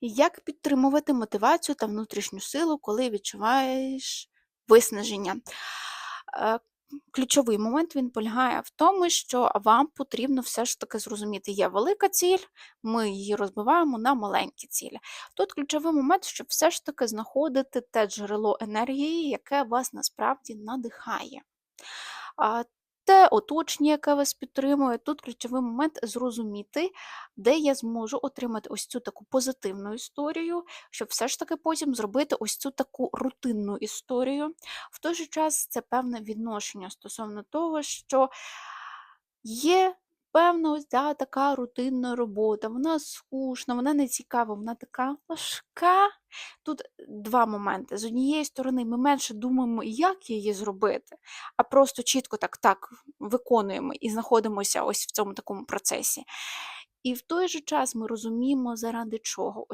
Як підтримувати мотивацію та внутрішню силу, коли відчуваєш виснаження? Е, ключовий момент він полягає в тому, що вам потрібно все ж таки зрозуміти, є велика ціль, ми її розбиваємо на маленькі цілі. Тут ключовий момент, щоб все ж таки знаходити те джерело енергії, яке вас насправді надихає. Те оточення, яке вас підтримує. Тут ключовий момент зрозуміти, де я зможу отримати ось цю таку позитивну історію, щоб все ж таки потім зробити ось цю таку рутинну історію. В той же час це певне відношення стосовно того, що є певна ось да, така рутинна робота, вона скучна, вона не цікава, вона така важка. Тут два моменти. З однієї сторони, ми менше думаємо, як її зробити, а просто чітко так, так виконуємо і знаходимося ось в цьому такому процесі. І в той же час ми розуміємо, заради чого.